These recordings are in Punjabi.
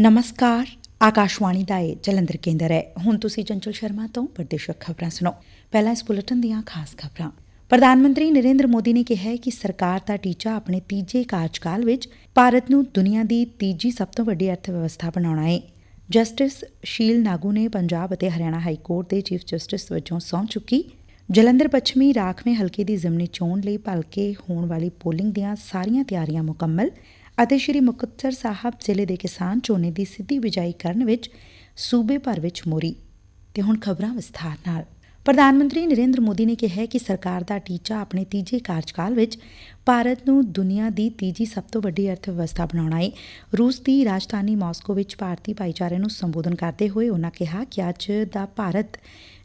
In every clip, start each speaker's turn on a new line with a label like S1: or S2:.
S1: ਨਮਸਕਾਰ ਆਕਾਸ਼ਵਾਣੀ ਦਾ ਇਹ ਜਲੰਧਰ ਕੇਂਦਰ ਹੈ ਹੁਣ ਤੁਸੀਂ ਚੰਚਲ ਸ਼ਰਮਾ ਤੋਂ ਪ੍ਰਦੇਸ਼ਕ ਖਬਰਾਂ ਸੁਣੋ ਪਹਿਲਾਂ ਇਸ ਬੁਲੇਟਿਨ ਦੀਆਂ ਖਾਸ ਖਬਰਾਂ ਪ੍ਰਧਾਨ ਮੰਤਰੀ ਨਰਿੰਦਰ ਮੋਦੀ ਨੇ ਕਿਹਾ ਹੈ ਕਿ ਸਰਕਾਰ ਦਾ ਟੀਚਾ ਆਪਣੇ ਤੀਜੇ ਕਾਰਜਕਾਲ ਵਿੱਚ ਭਾਰਤ ਨੂੰ ਦੁਨੀਆ ਦੀ ਤੀਜੀ ਸਭ ਤੋਂ ਵੱਡੀ ਅਰਥ ਵਿਵਸਥਾ ਬਣਾਉਣਾ ਹੈ ਜਸਟਿਸ ਸ਼ੀਲ ਨਾਗੂ ਨੇ ਪੰਜਾਬ ਅਤੇ ਹਰਿਆਣਾ ਹਾਈ ਕੋਰਟ ਦੇ ਚੀਫ ਜਸਟਿਸ ਵਜੋਂ ਸਹੁੰ ਚੁੱਕੀ ਜਲੰਧਰ ਪੱਛਮੀ ਰਾਖਵੇਂ ਹਲਕੇ ਦੀ ਜ਼ਿਮਨੀ ਚੋਣ ਲਈ ਭਲਕੇ ਹੋਣ ਵਾਲੀ ਪੋਲਿੰਗ ਦੀਆਂ ਸਾਰੀਆਂ ਤਿਆਰੀਆਂ ਮੁਕੰਮਲ ਅਤੇ ਸ਼੍ਰੀ ਮੁਕਤਸਰ ਸਾਹਿਬ ਜ਼ਿਲ੍ਹੇ ਦੇ ਕਿਸਾਨ ਝੋਨੇ ਦੀ ਸਿੱਧੀ ਬਿਜਾਈ ਕਰਨ ਵਿੱਚ ਸੂਬੇ ਭਰ ਵਿੱਚ ਮੋਰੀ। ਤੇ ਹੁਣ ਖਬਰਾਂ ਵਿਸਥਾਰ ਨਾਲ। ਪ੍ਰਧਾਨ ਮੰਤਰੀ ਨਰਿੰਦਰ ਮੋਦੀ ਨੇ ਕਿਹਾ ਕਿ ਸਰਕਾਰ ਦਾ ਟੀਚਾ ਆਪਣੇ ਤੀਜੇ ਕਾਰਜਕਾਲ ਵਿੱਚ ਭਾਰਤ ਨੂੰ ਦੁਨੀਆ ਦੀ ਤੀਜੀ ਸਭ ਤੋਂ ਵੱਡੀ ਅਰਥ ਵਿਵਸਥਾ ਬਣਾਉਣਾ ਏ ਰੂਸ ਦੀ ਰਾਜਧਾਨੀ ਮਾਸਕੋ ਵਿੱਚ ਭਾਰਤੀ ਭਾਈਚਾਰੇ ਨੂੰ ਸੰਬੋਧਨ ਕਰਦੇ ਹੋਏ ਉਨ੍ਹਾਂ ਕਿਹਾ ਕਿ ਅੱਜ ਦਾ ਭਾਰਤ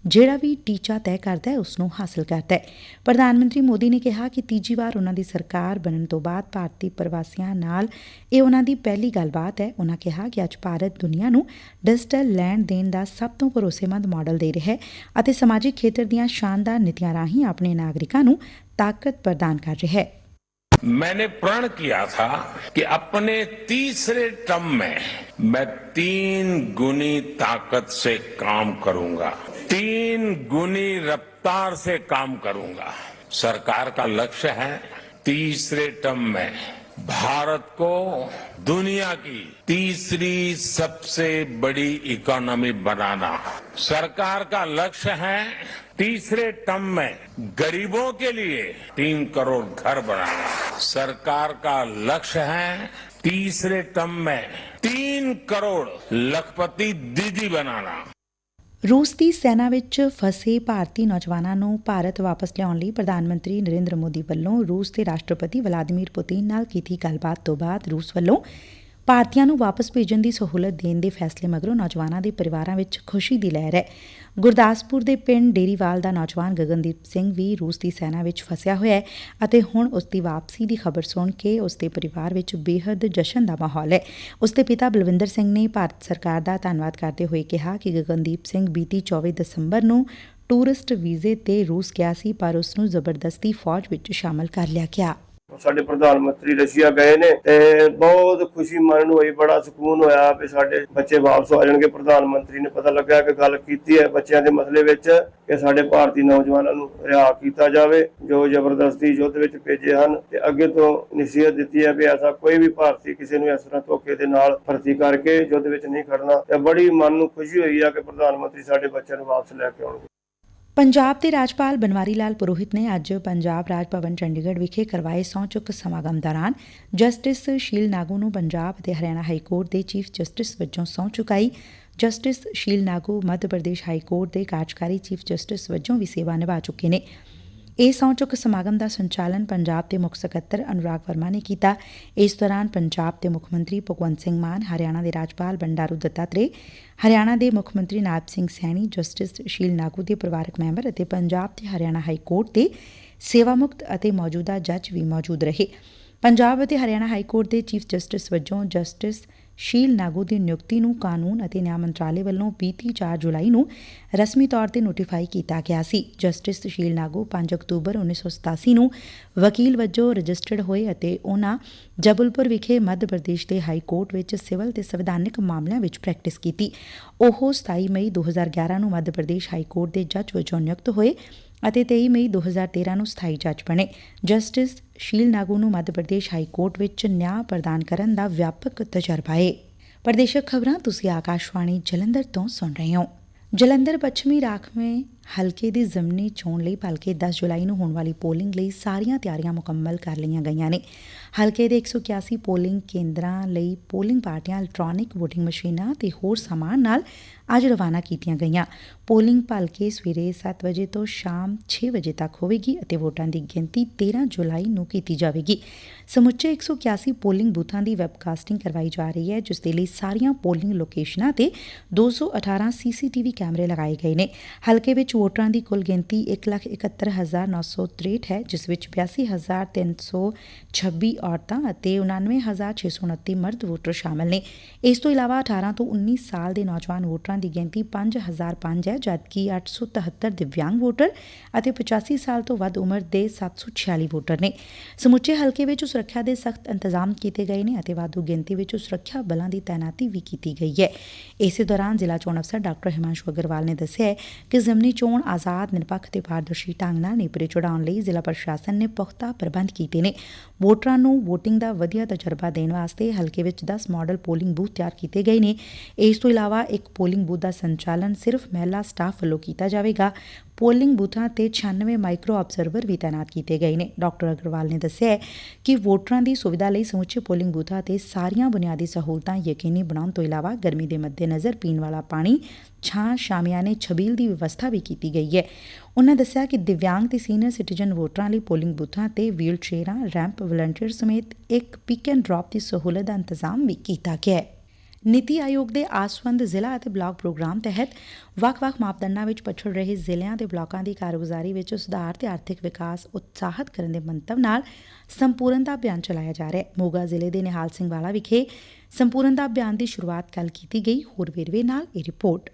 S1: ਜਿਹੜਾ ਵੀ ਟੀਚਾ ਤੈਅ ਕਰਦਾ ਹੈ ਉਸ ਨੂੰ ਹਾਸਲ ਕਰਦਾ ਹੈ। ਪ੍ਰਧਾਨ ਮੰਤਰੀ ਮੋਦੀ ਨੇ ਕਿਹਾ ਕਿ ਤੀਜੀ ਵਾਰ ਉਨ੍ਹਾਂ ਦੀ ਸਰਕਾਰ ਬਣਨ ਤੋਂ ਬਾਅਦ ਭਾਰਤੀ ਪ੍ਰਵਾਸੀਆਂ ਨਾਲ ਇਹ ਉਨ੍ਹਾਂ ਦੀ ਪਹਿਲੀ ਗੱਲਬਾਤ ਹੈ। ਉਨ੍ਹਾਂ ਕਿਹਾ ਕਿ ਅੱਜ ਭਾਰਤ ਦੁਨੀਆ ਨੂੰ ਡਿਜੀਟਲ ਲੈਣ ਦੇਣ ਦਾ ਸਭ ਤੋਂ ਭਰੋਸੇਮੰਦ ਮਾਡਲ ਦੇ ਰਿਹਾ ਹੈ ਅਤੇ ਸਮਾਜਿਕ ਖੇਤਰ ਦੀਆਂ ਸ਼ਾਨਦਾਰ ਨੀਤੀਆਂ ਰਾਹੀਂ ਆਪਣੇ ਨਾਗਰਿਕਾਂ ਨੂੰ ਤਾਕਤ ਪ੍ਰਦਾਨ ਕਰ ਰਿਹਾ ਹੈ।
S2: मैंने प्रण किया था कि अपने तीसरे टर्म में मैं तीन गुनी ताकत से काम करूँगा। तीन गुनी रफ्तार से काम करूँगा। सरकार का लक्ष्य है तीसरे टर्म में भारत को दुनिया की तीसरी सबसे बड़ी इकोनॉमी बनाना। सरकार का लक्ष्य है तीसरे टर्म में गरीबों के लिए तीन करोड़ घर बनाना। सरकार का लक्ष्य है तीसरे टर्म में तीन करोड़ लखपति दीदी बनाना।
S1: ਰੂਸ ਦੀ ਸੈਨਾ ਵਿੱਚ ਫਸੇ ਭਾਰਤੀ ਨੌਜਵਾਨਾਂ ਨੂੰ ਭਾਰਤ ਵਾਪਸ ਲਿਆਉਣ ਲਈ ਪ੍ਰਧਾਨ ਮੰਤਰੀ ਨਰਿੰਦਰ ਮੋਦੀ ਵੱਲੋਂ ਰੂਸ ਦੇ ਰਾਸ਼ਟਰਪਤੀ ਵਲਾਦੀਮੀਰ ਪੁਤਿਨ ਨਾਲ ਕੀਤੀ ਗੱਲਬਾਤ ਤੋਂ ਬਾਅਦ ਰੂਸ ਵੱਲੋਂ ਭਾਰਤੀਆਂ ਨੂੰ ਵਾਪਸ ਭੇਜਣ ਦੀ ਸਹੂਲਤ ਦੇਣ ਦੇ ਫੈਸਲੇ ਮਗਰੋਂ ਨੌਜਵਾਨਾਂ ਦੇ ਪਰਿਵਾਰਾਂ ਵਿੱਚ ਖੁਸ਼ੀ ਦੀ ਲਹਿਰ ਹੈ। ਗੁਰਦਾਸਪੁਰ ਦੇ ਪਿੰਡ ਡੇਰੀਵਾਲ ਦਾ ਨੌਜਵਾਨ ਗਗਨਦੀਪ ਸਿੰਘ ਵੀ ਰੂਸ ਦੀ ਸੈਨਾ ਵਿੱਚ ਫਸਿਆ ਹੋਇਆ ਹੈ ਅਤੇ ਹੁਣ ਉਸ ਦੀ ਵਾਪਸੀ ਦੀ ਖਬਰ ਸੁਣ ਕੇ ਉਸ ਦੇ ਪਰਿਵਾਰ ਵਿੱਚ ਬੇਹੱਦ ਜਸ਼ਨ ਦਾ ਮਾਹੌਲ ਹੈ। ਉਸ ਦੇ ਪਿਤਾ ਬਲਵਿੰਦਰ ਸਿੰਘ ਨੇ ਭਾਰਤ ਸਰਕਾਰ ਦਾ ਧੰਨਵਾਦ ਕਰਦੇ ਹੋਏ ਕਿਹਾ ਕਿ ਗਗਨਦੀਪ ਸਿੰਘ ਬੀਤੀ 24 ਦਸੰਬਰ ਨੂੰ ਟੂਰਿਸਟ ਵੀਜ਼ੇ ਤੇ ਰੂਸ ਗਿਆ ਸੀ, ਪਰ ਉਸ ਨੂੰ ਜ਼ਬਰਦਸਤੀ ਫੌਜ ਵਿੱਚ ਸ਼ਾਮਲ ਕਰ ਲਿਆ ਗਿਆ।
S3: ਸਾਡੇ ਪ੍ਰਧਾਨ ਮੰਤਰੀ ਰਸ਼ੀਆ ਗਏ ਨੇ ਤੇ ਬਹੁਤ ਖੁਸ਼ੀ ਮਨ ਨੂੰ ਹੋਈ, ਬੜਾ ਸਕੂਨ ਹੋਇਆ ਵੀ ਸਾਡੇ ਬੱਚੇ ਵਾਪਸ ਆ ਜਾਣਗੇ। ਪ੍ਰਧਾਨ ਮੰਤਰੀ ਨੇ ਪਤਾ ਲੱਗਾ ਕਿ ਗੱਲ ਕੀਤੀ ਹੈ ਬੱਚਿਆਂ ਦੇ ਮਸਲੇ ਵਿੱਚ ਕਿ ਸਾਡੇ ਭਾਰਤੀ ਨੌਜਵਾਨਾਂ ਨੂੰ ਰਿਹਾ ਕੀਤਾ ਜਾਵੇ, ਜੋ ਜ਼ਬਰਦਸਤੀ ਯੁੱਧ ਵਿੱਚ ਭੇਜੇ ਹਨ ਤੇ ਅੱਗੇ ਤੋਂ ਨਸੀਹਤ ਦਿੱਤੀ ਹੈ ਵੀ ਐਸਾ ਕੋਈ ਵੀ ਭਾਰਤੀ ਕਿਸੇ ਨੂੰ ਇਸ ਤਰ੍ਹਾਂ ਧੋਖੇ ਦੇ ਨਾਲ ਭਰਤੀ ਕਰਕੇ ਯੁੱਧ ਵਿੱਚ ਨਹੀਂ ਖੜਨਾ। ਤੇ ਬੜੀ ਮਨ ਨੂੰ ਖੁਸ਼ੀ ਹੋਈ ਆ ਕਿ ਪ੍ਰਧਾਨ ਮੰਤਰੀ ਸਾਡੇ ਬੱਚਿਆਂ ਨੂੰ ਵਾਪਸ ਲੈ ਕੇ ਆਉਣਗੇ।
S1: ਪੰਜਾਬ ਦੇ ਰਾਜਪਾਲ ਬਨਵਾਰੀ ਲਾਲ ਪੁਰੋਹਿਤ ਨੇ ਅੱਜ ਪੰਜਾਬ ਰਾਜ ਭਵਨ ਚੰਡੀਗੜ੍ਹ ਵਿਖੇ ਕਰਵਾਏ ਸਹੁੰ ਚੁੱਕ ਸਮਾਗਮ ਦੌਰਾਨ ਜਸਟਿਸ ਸ਼ੀਲ ਨਾਗੂ ਨੂੰ ਪੰਜਾਬ ਅਤੇ ਹਰਿਆਣਾ ਹਾਈ ਕੋਰਟ ਦੇ ਚੀਫ ਜਸਟਿਸ ਵਜੋਂ ਸਹੁੰ ਚੁਕਾਈ। Justice Sheel Nagu Madhya Pradesh high court ਦੇ ਕਾਰਜਕਾਰੀ ਚੀਫ ਜਸਟਿਸ ਵਜੋਂ ਵੀ ਸੇਵਾ ਨਿਭਾ ਚੁੱਕੇ ਨੇ। ਇਸ ਸਹੁੰ ਚੁੱਕ ਸਮਾਗਮ ਦਾ ਸੰਚਾਲਨ ਪੰਜਾਬ ਦੇ ਮੁੱਖ ਸਕੱਤਰ ਅਨੁਰਾਗ ਵਰਮਾ ਨੇ ਕੀਤਾ। ਇਸ ਦੌਰਾਨ ਪੰਜਾਬ ਦੇ ਮੁੱਖ ਮੰਤਰੀ ਭਗਵੰਤ ਸਿੰਘ ਮਾਨ, ਹਰਿਆਣਾ ਦੇ ਰਾਜਪਾਲ ਬੰਡਾਰੂ ਦੱਤਾਤਰੇ ਹਰਿਆਣਾ ਦੇ ਮੁੱਖ ਮੰਤਰੀ ਨਾਇਬ ਸਿੰਘ ਸੈਣੀ, ਜਸਟਿਸ ਸ਼ੀਲ ਨਾਗੂ ਦੇ ਪਰਿਵਾਰਕ ਮੈਂਬਰ ਅਤੇ ਪੰਜਾਬ ਤੇ ਹਰਿਆਣਾ ਹਾਈ ਕੋਰਟ ਦੇ ਸੇਵਾ ਮੁਕਤ ਅਤੇ ਮੌਜੂਦਾ ਜੱਜ ਵੀ ਮੌਜੂਦ ਰਹੇ। ਪੰਜਾਬ ਅਤੇ ਹਰਿਆਣਾ ਹਾਈ ਕੋਰਟ ਦੇ ਚੀਫ ਜਸਟਿਸ ਵਜੋਂ ਜਸਟਿਸ ਸ਼ੀਲ ਨਾਗੋ ਦੀ ਨਿਯੁਕਤੀ ਨੂੰ ਕਾਨੂੰਨ ਅਤੇ ਨਿਆਂ ਮੰਤਰਾਲੇ ਵੱਲੋਂ ਬੀਤੀ 4 ਜੁਲਾਈ ਨੂੰ ਰਸਮੀ ਤੌਰ ਤੇ ਨੋਟੀਫਾਈ ਕੀਤਾ ਗਿਆ ਸੀ। ਜਸਟਿਸ ਸ਼ੀਲ ਨਾਗੂ 5 ਅਕਤੂਬਰ 1987 ਨੂੰ ਵਕੀਲ ਵਜੋਂ ਰਜਿਸਟਰਡ ਹੋਏ ਅਤੇ ਉਹਨਾਂ ਜਬਲਪੁਰ ਵਿਖੇ ਮੱਧ ਪ੍ਰਦੇਸ਼ ਦੇ ਹਾਈ ਕੋਰਟ ਵਿੱਚ ਸਿਵਲ ਤੇ ਸੰਵਿਧਾਨਕ ਮਾਮਲਿਆਂ ਵਿੱਚ ਪ੍ਰੈਕਟਿਸ ਕੀਤੀ। ਉਹ 27 ਮਈ 2011 ਨੂੰ ਮੱਧ ਪ੍ਰਦੇਸ਼ ਹਾਈ ਕੋਰਟ ਦੇ ਜੱਜ ਵਜੋਂ ਨਿਯੁਕਤ ਹੋਏ। ਅਤੇ 23 ਮਈ 2013 ਨੂੰ ਸਥਾਈ ਜੱਜ ਬਣੇ। ਜਸਟਿਸ ਸ਼ੀਲ ਨਾਗੂ ਨੂੰ ਮੱਧ ਪ੍ਰਦੇਸ਼ ਹਾਈ ਕੋਰਟ ਵਿੱਚ ਨਿਆਂ ਪ੍ਰਦਾਨ ਕਰਨ ਦਾ ਵਿਆਪਕ ਤਜਰਬਾ ਹੈ ਪ੍ਰਦੇਸ਼ਕ ਖਬਰਾਂ ਤੁਸੀਂ ਆਕਾਸ਼ਵਾਣੀ ਜਲੰਧਰ ਤੋਂ ਸੁਣ ਰਹੇ ਹੋ। ਜਲੰਧਰ ਪੱਛਮੀ ਰਾਖਵੇਂ ਹਲਕੇ ਦੀ ਜ਼ਮਨੀ ਚੋਣ ਲਈ ਭਲਕੇ 10 ਜੁਲਾਈ ਨੂੰ ਹੋਣ ਵਾਲੀ ਪੋਲਿੰਗ ਲਈ ਸਾਰੀਆਂ ਤਿਆਰੀਆਂ ਮੁਕੰਮਲ ਕਰ ਲਈਆਂ ਗਈਆਂ ਨੇ। ਹਲਕੇ ਦੇ 181 ਪੋਲਿੰਗ ਕੇਂਦਰਾਂ ਲਈ ਪੋਲਿੰਗ ਪਾਰਟੀਆਂ ਇਲੈਕਟ੍ਰੋਨਿਕ VOTING ਮਸ਼ੀਨਾਂ ਤੇ ਹੋਰ ਸਾਮਾਨ ਨਾਲ ਅੱਜ ਰਵਾਨਾ ਕੀਤੀਆਂ ਗਈਆਂ। ਪੋਲਿੰਗ ਭਲਕੇ ਸਵੇਰੇ 7 ਵਜੇ ਤੋਂ ਸ਼ਾਮ 6 ਵਜੇ ਤੱਕ ਹੋਵੇਗੀ ਅਤੇ ਵੋਟਾਂ ਦੀ ਗਿਣਤੀ 13 ਜੁਲਾਈ ਨੂੰ ਕੀਤੀ ਜਾਵੇਗੀ। ਸਮੁੱਚੇ 181 ਪੋਲਿੰਗ ਬੂਥਾਂ ਦੀ ਵੈਬਕਾਸਟਿੰਗ ਕਰਵਾਈ ਜਾ ਰਹੀ ਹੈ ਜਿਸ ਦੇ ਲਈ ਸਾਰੀਆਂ ਪੋਲਿੰਗ ਲੋਕੇਸ਼ਨਾਂ ਤੇ 218 ਸੀਸੀਟੀਵੀ ਕੈਮਰੇ ਲਗਾਏ ਗਏ ਨੇ। ਹਲਕੇ ਵਿੱਚ ਵਿੱਚ ਵੋਟਰਾਂ ਦੀ ਕੁੱਲ ਗਿਣਤੀ 171963 ਹੈ, ਜਿਸ ਵਿੱਚ 82326 ਔਰਤਾਂ ਅਤੇ 99629 ਮਰਦ ਵੋਟਰ ਸ਼ਾਮਲ ਨੇ। ਇਸ ਤੋਂ ਇਲਾਵਾ 18 ਤੋਂ 19 ਸਾਲ ਦੇ ਨੌਜਵਾਨ ਵੋਟਰਾਂ ਦੀ ਗਿਣਤੀ 5005 ਹੈ, ਜਦਕਿ 873 ਦਿਵਿਆਂਗ ਵੋਟਰ ਅਤੇ 85 ਸਾਲ ਤੋਂ ਵੱਧ ਉਮਰ ਦੇ 746 ਵੋਟਰ ਨੇ। ਸਮੁੱਚੇ ਹਲਕੇ ਵਿੱਚ ਸੁਰੱਖਿਆ ਦੇ ਸਖਤ ਇੰਤਜ਼ਾਮ ਕੀਤੇ ਗਏ ਨੇ ਅਤੇ ਵਾਧੂ ਗਿਣਤੀ ਵਿੱਚ ਸੁਰੱਖਿਆ ਬਲਾਂ ਦੀ ਤਾਇਨਾਤੀ ਵੀ ਕੀਤੀ ਗਈ ਹੈ। ਇਸੇ ਦੌਰਾਨ ਜ਼ਿਲ੍ਹਾ ਚੋਣ ਅਫਸਰ ਡਾਕਟਰ ਹਿਮਾਂਸ਼ੂ ਅਗਰਵਾਲ ਨੇ ਦੱਸਿਆ ਕਿ ਜ਼ਿਮਨੀ ਚੋਣ ਆਜ਼ਾਦ ਨਿਰਪੱਖ ਤੇ ਪਾਰਦਰਸ਼ੀ ਢੰਗ ਨਾਲ ਨੇਪਰੇ ਚੜਾਉਣ ਲਈ ਜ਼ਿਲ੍ਹਾ ਪ੍ਰਸ਼ਾਸਨ ਨੇ ਪੁਖਤਾ ਪ੍ਰਬੰਧ ਕੀਤੇ ਨੇ। ਵੋਟਰਾਂ ਨੂੰ VOTING ਦਾ ਵਧੀਆ ਤਜਰਬਾ ਦੇਣ ਵਾਸਤੇ ਹਲਕੇ ਵਿੱਚ 10 ਮਾਡਲ ਪੋਲਿੰਗ ਬੂਥ ਤਿਆਰ ਕੀਤੇ ਗਏ ਨੇ। ਇਸ ਤੋਂ ਇਲਾਵਾ ਇੱਕ ਪੋਲਿੰਗ ਬੂਥ ਦਾ ਸੰਚਾਲਨ ਸਿਰਫ ਮਹਿਲਾ ਸਟਾਫ ਵੱਲੋਂ ਕੀਤਾ ਜਾਵੇਗਾ। ਪੋਲਿੰਗ ਬੂਥਾਂ ਤੇ 96 ਮਾਈਕਰੋ ਆਬਜ਼ਰਵਰ ਵੀ ਤਾਇਨਾਤ ਕੀਤੇ ਗਏ ਨੇ। ਡਾਕਟਰ ਅਗਰਵਾਲ ਨੇ ਦੱਸਿਆ ਕਿ ਵੋਟਰਾਂ ਦੀ ਸੁਵਿਧਾ ਲਈ ਸਮੁੱਚੇ ਪੋਲਿੰਗ ਬੂਥਾਂ ਤੇ ਸਾਰੀਆਂ ਬੁਨਿਆਦੀ ਸਹੂਲਤਾਂ ਯਕੀਨੀ ਬਣਾਉਣ ਤੋਂ ਇਲਾਵਾ ਗਰਮੀ ਦੇ ਮੱਦੇਨਜ਼ਰ ਪੀਣ ਵਾਲਾ ਪਾਣੀ, ਛਾਂ ਸ਼ਾਮਿਆਨੇ ਛਬੀਲ ਦੀ ਵਿਵਸਥਾ ਵੀ ਕੀਤੀ ਗਈ ਹੈ। ਉਨ੍ਹਾਂ ਦੱਸਿਆ ਕਿ ਦਿਵਿਆਂਗ ਤੇ ਸੀਨੀਅਰ ਸਿਟੀਜ਼ਨ ਵੋਟਰਾਂ ਲਈ ਪੋਲਿੰਗ ਬੂਥਾਂ ਤੇ ਵੀਲ ਚੇਅਰਾਂ ਰੈਂਪ ਵਲੰਟੀਅਰ ਸਮੇਤ ਇੱਕ ਪਿਕ ਐਂਡ ਡ੍ਰੌਪ ਦੀ ਸਹੂਲਤ ਦਾ ਇੰਤਜ਼ਾਮ ਵੀ ਕੀਤਾ ਗਿਆ ਹੈ। ਨੀਤੀ ਆਯੋਗ ਦੇ ਆਸਵੰਦ ਜ਼ਿਲ੍ਹਾ ਅਤੇ ਬਲਾਕ ਪ੍ਰੋਗਰਾਮ ਤਹਿਤ ਵੱਖ-ਵੱਖ ਮਾਪਦੰਡਾਂ ਵਿੱਚ ਪਛੜ ਰਹੇ ਜ਼ਿਲ੍ਹਿਆਂ ਤੇ ਬਲਾਕਾਂ ਦੀ ਕਾਰਗੁਜ਼ਾਰੀ ਵਿੱਚ ਸੁਧਾਰ ਤੇ ਆਰਥਿਕ ਵਿਕਾਸ ਉਤਸ਼ਾਹਤ ਕਰਨ ਦੇ ਮੰਤਵ ਨਾਲ ਸੰਪੂਰਨਤਾ ਅਭਿਆਨ ਚਲਾਇਆ ਜਾ ਰਿਹਾ ਹੈ। ਮੋਗਾ ਜ਼ਿਲ੍ਹੇ ਦੇ ਨਿਹਾਲ ਸਿੰਘ ਵਾਲਾ ਵਿਖੇ ਸੰਪੂਰਨਤਾ ਅਭਿਆਨ ਦੀ ਸ਼ੁਰੂਆਤ ਕੱਲ ਕੀਤੀ ਗਈ। ਹੋਰ ਵੇਰਵੇ ਨਾਲ ਇਹ ਰਿਪੋਰਟ।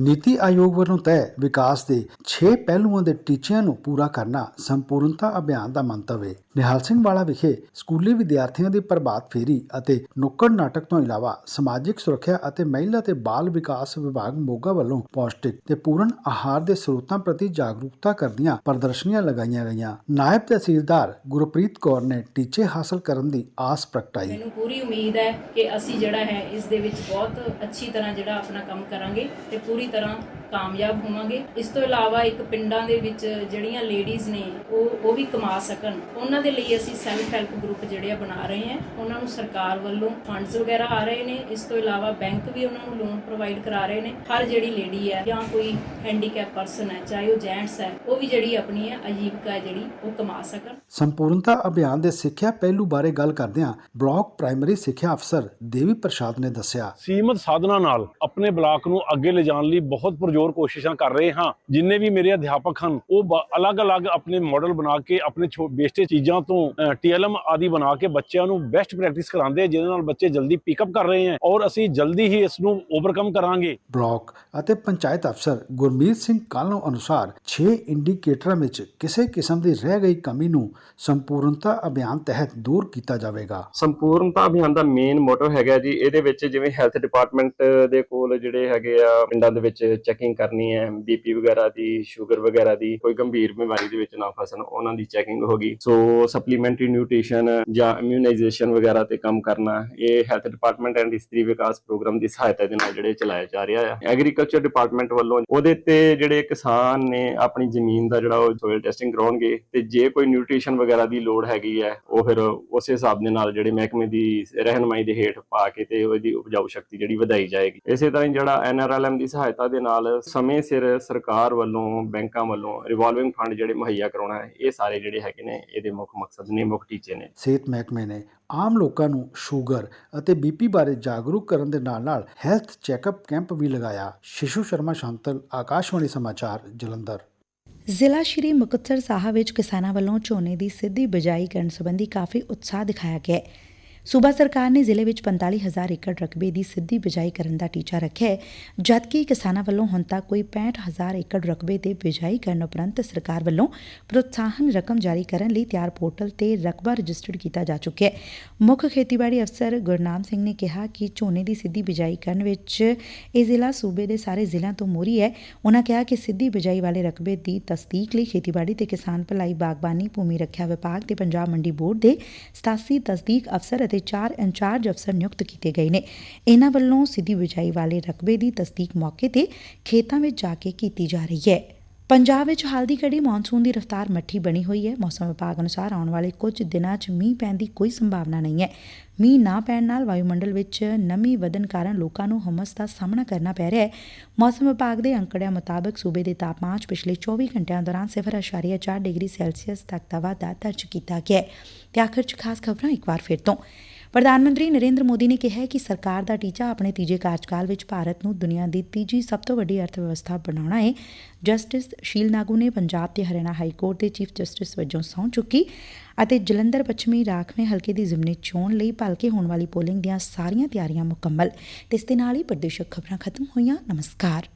S4: ਨੀਤੀ ਆਯੋਗ ਵੱਲੋਂ ਤੈਅ ਵਿਕਾਸ ਦੇ 6 ਪਹਿਲੂਆਂ ਦੇ ਟੀਚਿਆਂ ਨੂੰ ਪੂਰਾ ਕਰਨਾ ਸੰਪੂਰਨਤਾ ਅਭਿਆਨ ਦਾ ਮੰਤਵ ਹੈ ਨਿਹਾਲ ਸਿੰਘ ਵਾਲਾ ਵਿਖੇ ਸਕੂਲੀ ਵਿਦਿਆਰਥੀਆਂ ਦੀ ਪ੍ਰਭਾਤ ਫੇਰੀ ਅਤੇ ਨੁੱਕੜ ਨਾਟਕ ਤੋਂ ਇਲਾਵਾ ਸਮਾਜਿਕ ਸੁਰੱਖਿਆ ਅਤੇ ਮਹਿਲਾ ਤੇ ਬਾਲ ਵਿਕਾਸ ਵਿਭਾਗ ਮੋਗਾ ਵੱਲੋਂ ਪੌਸ਼ਟਿਕ ਤੇ ਪੂਰਨ ਆਹਾਰ ਦੇ ਸਰੋਤਾਂ ਪ੍ਰਤੀ ਜਾਗਰੂਕਤਾ ਕਰਦੀਆਂ ਪ੍ਰਦਰਸ਼ਨੀਆਂ ਲਗਾਈਆਂ ਗਈਆਂ। ਨਾਇਬ ਤਹਿਸੀਲਦਾਰ ਗੁਰਪ੍ਰੀਤ ਕੌਰ ਨੇ ਟੀਚੇ ਹਾਸਲ ਕਰਨ ਦੀ ਆਸ ਪ੍ਰਗਟਾਈ।
S5: ਮੈਨੂੰ ਪੂਰੀ ਉਮੀਦ ਹੈ ਕਿ ਅਸੀਂ ਜਿਹੜਾ ਹੈ ਇਸ ਦੇ ਵਿੱਚ ਬਹੁਤ ਅੱਛੀ ਤਰ੍ਹਾਂ ਜਿਹੜਾ ਆਪਣਾ ਕੰਮ ਕਰਾਂਗੇ ਤੇ ਪੂਰੀ ਤਰ੍ਹਾਂ ਕਾਮਯਾਬ ਹੋਵਾਂਗੇ। ਇਸ ਤੋਂ ਇਲਾਵਾ ਇੱਕ ਪਿੰਡਾਂ ਦੇ ਵਿੱਚ ਜਿਹੜੀਆਂ ਲੇਡੀਜ਼ ਨੇ ਉਹ ਉਹ ਵੀ ਕਮਾ ਸਕਣ। ਉਹਨਾਂ ਦੇ ਲਈ ਅਸੀਂ ਸੈਲਫ ਹੈਲਪ ਗਰੁੱਪ ਜਿਹੜੇ ਆ ਬਣਾ ਰਹੇ ਹਾਂ। ਉਹਨਾਂ ਨੂੰ ਸਰਕਾਰ ਵੱਲੋਂ ਫੰਡਸ ਵਗੈਰਾ ਆ ਰਹੇ ਨੇ। ਇਸ ਤੋਂ ਇਲਾਵਾ ਬੈਂਕ ਵੀ ਉਹਨਾਂ ਨੂੰ ਲੋਨ ਪ੍ਰੋਵਾਈਡ ਕਰਾ ਰਹੇ ਨੇ। ਹਰ ਜਿਹੜੀ ਲੇਡੀ ਹੈ ਜਾਂ ਕੋਈ ਹੈਂਡੀਕੈਪ ਪਰਸਨ ਹੈ ਚਾਹੇ ਉਹ ਜੈਂਟਸ ਹੈ ਉਹ ਵੀ ਜਿਹੜੀ ਆਪਣੀ ਹੈ ਆਜੀਵਿਕਾ ਹੈ ਜਿਹੜੀ ਉਹ ਕਮਾ ਸਕਣ।
S4: ਸੰਪੂਰਨਤਾ ਅਭਿਆਨ ਦੇ ਸਿੱਖਿਆ ਪਹਿਲੂ ਬਾਰੇ ਗੱਲ ਕਰਦਿਆਂ ਬਲਾਕ ਪ੍ਰਾਇਮਰੀ ਸਿੱਖਿਆ ਅਫਸਰ ਦੇਵੀ ਪ੍ਰਸਾਦ ਨੇ ਦੱਸਿਆ।
S6: ਸੀਮਤ ਸਾਧਨਾਂ ਨਾਲ ਆਪਣੇ ਬਲਾਕ ਨੂੰ ਅੱਗੇ ਲਿਜਾਣ ਲਈ ਬਹੁਤ ਪੁਰਜੋਰ ਕੋਸ਼ਿਸ਼ਾਂ ਕਰ ਰਹੇ ਹਾਂ ਜਿੰਨੇ ਵੀ ਮੇਰੇ ਅਧਿਆਪਕ ਹਨ ਉਹ ਅਲੱਗ-ਅਲੱਗ ਆਪਣੇ ਮਾਡਲ ਬਣਾ ਕੇ ਆਪਣੇ ਵੇਸਟੇਜ ਚੀਜ਼ਾਂ ਤੋਂ ਟੀਐਲਐਮ ਆਦਿ ਬਣਾ ਕੇ ਬੱਚਿਆਂ ਨੂੰ ਬੈਸਟ ਪ੍ਰੈਕਟਿਸ ਕਰਾਉਂਦੇ ਆ, ਜਿਹਦੇ ਨਾਲ ਬੱਚੇ ਜਲਦੀ ਪਿਕਅਪ ਕਰ ਰਹੇ ਹਨ ਔਰ ਅਸੀਂ ਜਲਦੀ ਹੀ ਇਸ ਨੂੰ ਓਵਰਕਮ ਕਰਾਂਗੇ।
S4: ਬਲਾਕ ਅਤੇ ਪੰਚਾਇਤ ਅਫਸਰ ਗੁਰਮੀਤ ਸਿੰਘ ਕਾਲੋਂ ਅਨੁਸਾਰ 6 ਇੰਡੀਕੇਟਰਾਂ ਵਿੱਚ ਕਿਸੇ ਕਿਸਮ ਦੀ ਰਹਿ ਗਈ ਕਮੀ ਨੂੰ ਸੰਪੂਰਨਤਾ ਅਭਿਆਨ ਤਹਿਤ ਦੂਰ ਕੀਤਾ ਜਾਵੇਗਾ।
S7: ਸੰਪੂਰਨਤਾ ਅਭਿਆਨ ਦਾ ਮੇਨ ਮੋਟੋ ਹੈਗਾ ਜੀ ਇਹਦੇ ਵਿੱਚ ਜਿਵੇਂ ਹੈਲਥ ਡਿਪਾਰਟਮੈਂਟ ਦੇ ਕੋਲ ਜਿਹੜੇ ਹੈਗੇ ਆ ਪਿੰਡਾਂ ਦੇ ਵਿੱਚ ਚੈਕਿੰਗ ਕਰਨੀ ਹੈ ਬੀਪੀ ਵਗੈਰਾ ਦੀ ਸ਼ੂਗਰ ਵਗੈਰਾ ਦੀ, ਕੋਈ ਗੰਭੀਰ ਬਿਮਾਰੀ ਦੇ ਵਿੱਚ ਨਾ ਫਸਣ, ਉਹਨਾਂ ਦੀ ਚੈਕਿੰਗ ਹੋਗੀ ਸੋ ਸਪਲੀਮੈਂਟਰੀ ਨਿਊਟ੍ਰੀਸ਼ਨ ਜਾਂ ਇਮਿਊਨਾਈਜੇਸ਼ਨ ਵਗੈਰਾ ਤੇ ਕੰਮ ਕਰਨਾ, ਇਹ ਹੈਲਥ ਡਿਪਾਰਟਮੈਂਟ ਐਂਡ ਇਸਤਰੀ ਵਿਕਾਸ ਪ੍ਰੋਗਰਾਮ ਦੀ ਸਹਾਇਤਾ ਦੇ ਨਾਲ ਜਿਹੜੇ ਚਲਾਇਆ ਜਾ ਰਿਹਾ ਹੈ ਐਗਰੀਕਲਚਰ ਡਿਪਾਰਟਮੈਂਟ ਵੱਲੋਂ ਉਹਦੇ ਤੇ ਜਿਹੜੇ ਕਿਸਾਨ ਨੇ ਆਪਣੀ ਜ਼ਮੀਨ ਦਾ ਜਿਹੜਾ ਉਹ ਸੋਇਲ ਟੈਸਟਿੰਗ ਕਰਾਉਣਗੇ, ਤੇ ਜੇ ਕੋਈ ਨਿਊਟ੍ਰੀਸ਼ਨ ਵਗੈਰਾ ਦੀ ਲੋੜ ਹੈਗੀ ਹੈ, ਉਹ ਫਿਰ ਉਸੇ ਹਿਸਾਬ ਦੇ ਨਾਲ ਜਿਹੜੇ ਮਹਿਕਮੇ ਦੀ ਰਹਿਨਮਾਈ ਦੇ ਹੇਠ ਪਾ ਕੇ ਤੇ ਉਹਦੀ ਉਪਜਾਊ ਸ਼ਕਤੀ ਜਿਹੜੀ ਵਧਾਈ ਜਾਏਗੀ। ਇਸੇ ਤਰ੍ਹਾਂ ਹੀ ਜਿਹੜਾ ਐਨਆਰਐਲਐਮ ਦੀ ਸਹਾਇਤਾ ਦੇ ਨਾਲ ਸਮੇਂ ਸਿਰ ਸਰਕਾਰ ਵੱਲੋਂ ਬੈਂਕਾਂ ਵੱਲੋਂ ਰਿਵਾਲਵਿੰਗ ਫੰਡ ਜਿਹੜੇ ਮੁਹੱਈਆ ਕਰਾਉਣਾ ਹੈ ਇਹ ਸਾਰੇ ਜਿਹੜੇ ਹੈਗੇ ਨੇ ਇਹਦੇ ਮੁੱਖ ਮਕਸਦ ਨੇ ਮੁੱਖ ਟੀਚੇ ਨੇ।
S4: ਸਿਹਤ ਮਹਿਕਮੇ ਨੇ ਆਮ ਲੋਕਾਂ ਨੂੰ ਸ਼ੂਗਰ ਅਤੇ ਬੀਪੀ ਬਾਰੇ ਜਾਗਰੂਕ ਕਰਨ ਦੇ ਨਾਲ-ਨਾਲ ਹੈਲਥ ਚੈੱਕਅਪ ਕੈਂਪ ਵੀ ਲਗਾਇਆ। ਸ਼ਿਸ਼ੂ ਸ਼ਰਮਾ ਸ਼ਾਂਤਲ ਆਕਾਸ਼ਵਾਣੀ ਸਮਾਚਾਰ ਜਲੰਧਰ।
S1: ਜ਼ਿਲ੍ਹਾ ਸ਼੍ਰੀ ਮੁਕਤਸਰ ਸਾਹਿਬ ਵਿੱਚ ਕਿਸਾਨਾਂ ਵੱਲੋਂ ਝੋਨੇ ਦੀ ਸਿੱਧੀ ਬਿਜਾਈ ਕਰਨ ਸੰਬੰਧੀ ਕਾਫੀ ਉਤਸ਼ਾਹ ਦਿਖਾਇਆ ਗਿਆ ਹੈ। ਸੂਬਾ ਸਰਕਾਰ ਨੇ ਜ਼ਿਲ੍ਹੇ ਵਿੱਚ 45000 ਏਕੜ ਰਕਬੇ ਦੀ ਸਿੱਧੀ ਬਿਜਾਈ ਕਰਨ ਦਾ ਟੀਚਾ ਰੱਖਿਆ ਹੈ, ਜਦਕਿ ਕਿਸਾਨਾਂ ਵੱਲੋਂ ਹੁਣ ਤੱਕ ਕੋਈ 65000 ਏਕੜ ਰਕਬੇ ਤੇ ਬਿਜਾਈ ਕਰਨ ਉਪਰੰਤ ਸਰਕਾਰ ਵੱਲੋਂ ਪ੍ਰੋਤਸਾਹਨ ਰਕਮ ਜਾਰੀ ਕਰਨ ਲਈ ਤਿਆਰ ਪੋਰਟਲ ਤੇ ਰਕਬਾ ਰਜਿਸਟਰਡ ਕੀਤਾ ਜਾ ਚੁੱਕਿਆ ਹੈ। ਮੁੱਖ ਖੇਤੀਬਾੜੀ ਅਫਸਰ ਗੁਰਨਾਮ ਸਿੰਘ ਨੇ ਕਿਹਾ ਕਿ ਝੋਨੇ ਦੀ ਸਿੱਧੀ ਬਿਜਾਈ ਕਰਨ ਵਿੱਚ ਇਹ ਜ਼ਿਲ੍ਹਾ ਸੂਬੇ ਦੇ ਸਾਰੇ ਜ਼ਿਲ੍ਹਿਆਂ ਤੋਂ ਮੋਹਰੀ ਹੈ। ਉਹਨਾਂ ਕਿਹਾ ਕਿ ਸਿੱਧੀ ਬਿਜਾਈ ਵਾਲੇ ਰਕਬੇ ਦੀ ਤਸਦੀਕ ਲਈ ਖੇਤੀਬਾੜੀ ਤੇ ਕਿਸਾਨ ਭਲਾਈ ਬਾਗਬਾਨੀ, ਭੂਮੀ ਰੱਖਿਆ ਵਿਭਾਗ ਤੇ ਪੰਜਾਬ ਮੰਡੀ ਬੋਰਡ ਦੇ 87 ਤਸਦੀਕ ਅਫਸਰ ਅਤੇ 4 ਇੰਚਾਰਜ ਅਫਸਰ ਨਿਯੁਕਤ ਕੀਤੇ ਗਏ ਨੇ। ਇਹਨਾਂ ਵੱਲੋਂ ਸਿੱਧੀ ਬਿਜਾਈ ਵਾਲੇ ਰਕਬੇ ਦੀ ਤਸਦੀਕ ਮੌਕੇ ਤੇ ਖੇਤਾਂ ਵਿੱਚ ਜਾ ਕੇ ਕੀਤੀ ਜਾ ਰਹੀ ਹੈ। ਪੰਜਾਬ ਵਿੱਚ ਹਾਲ ਦੀ ਘੜੀ ਮੌਨਸੂਨ ਦੀ ਰਫ਼ਤਾਰ ਮੱਠੀ ਬਣੀ ਹੋਈ ਹੈ। ਮੌਸਮ ਵਿਭਾਗ ਅਨੁਸਾਰ ਆਉਣ ਵਾਲੇ ਕੁਝ ਦਿਨਾਂ 'ਚ ਮੀਂਹ ਪੈਣ ਦੀ ਕੋਈ ਸੰਭਾਵਨਾ ਨਹੀਂ ਹੈ। ਮੀਂਹ ਨਾ ਪੈਣ ਨਾਲ ਵਾਯੂਮੰਡਲ ਵਿੱਚ ਨਮੀ ਵਧਣ ਕਾਰਨ ਲੋਕਾਂ ਨੂੰ ਹਮਸ ਦਾ ਸਾਹਮਣਾ ਕਰਨਾ ਪੈ ਰਿਹਾ ਹੈ। ਮੌਸਮ ਵਿਭਾਗ ਦੇ ਅੰਕੜਿਆਂ ਮੁਤਾਬਕ ਸੂਬੇ ਦੇ ਤਾਪਮਾਨ 'ਚ ਪਿਛਲੇ 24 ਘੰਟਿਆਂ ਦੌਰਾਨ 0.4 ਡਿਗਰੀ ਸੈਲਸੀਅਸ ਤੱਕ ਦਾ ਵਾਧਾ ਦਰਜ ਕੀਤਾ ਗਿਆ ਹੈ। ਤੇ ਆਖਰ 'ਚ ਖਾਸ ਖਬਰਾਂ ਇੱਕ ਵਾਰ ਫਿਰ ਤੋਂ। ਪ੍ਰਧਾਨ ਮੰਤਰੀ ਨਰੇਂਦਰ ਮੋਦੀ ਨੇ ਕਿਹੈ ਕਿ ਸਰਕਾਰ ਦਾ ਟੀਚਾ ਆਪਣੇ ਤੀਜੇ ਕਾਰਜਕਾਲ ਵਿੱਚ ਭਾਰਤ ਨੂੰ ਦੁਨੀਆ ਦੀ ਤੀਜੀ ਸਭ ਤੋਂ ਵੱਡੀ ਅਰਥ ਵਿਵਸਥਾ ਬਣਾਉਣਾ ਏ। ਜਸਟਿਸ ਸ਼ੀਲ ਨਾਗੂ ਨੇ ਪੰਜਾਬ ਤੇ ਹਰਿਆਣਾ ਹਾਈ ਕੋਰਟ ਦੇ ਚੀਫ ਜਸਟਿਸ ਵਜੋਂ ਸਹੁੰ ਚੁੱਕੀ ਅਤੇ ਜਲੰਧਰ, ਪੱਛਮੀ ਰਾਖਵੇਂ ਹਲਕੇ ਦੀ ਜ਼ਿਮਨੀ ਚੋਣ ਲਈ ਭਲਕੇ ਹੋਣ ਵਾਲੀ ਪੋਲਿੰਗ ਦੀਆਂ ਸਾਰੀਆਂ ਤਿਆਰੀਆਂ ਮੁਕੰਮਲ। ਤੇ ਇਸ ਦੇ ਨਾਲ ਹੀ ਪ੍ਰਦੇਸ਼ਕ ਖਬਰਾਂ ਖਤਮ ਹੋਈਆਂ। ਨਮਸਕਾਰ।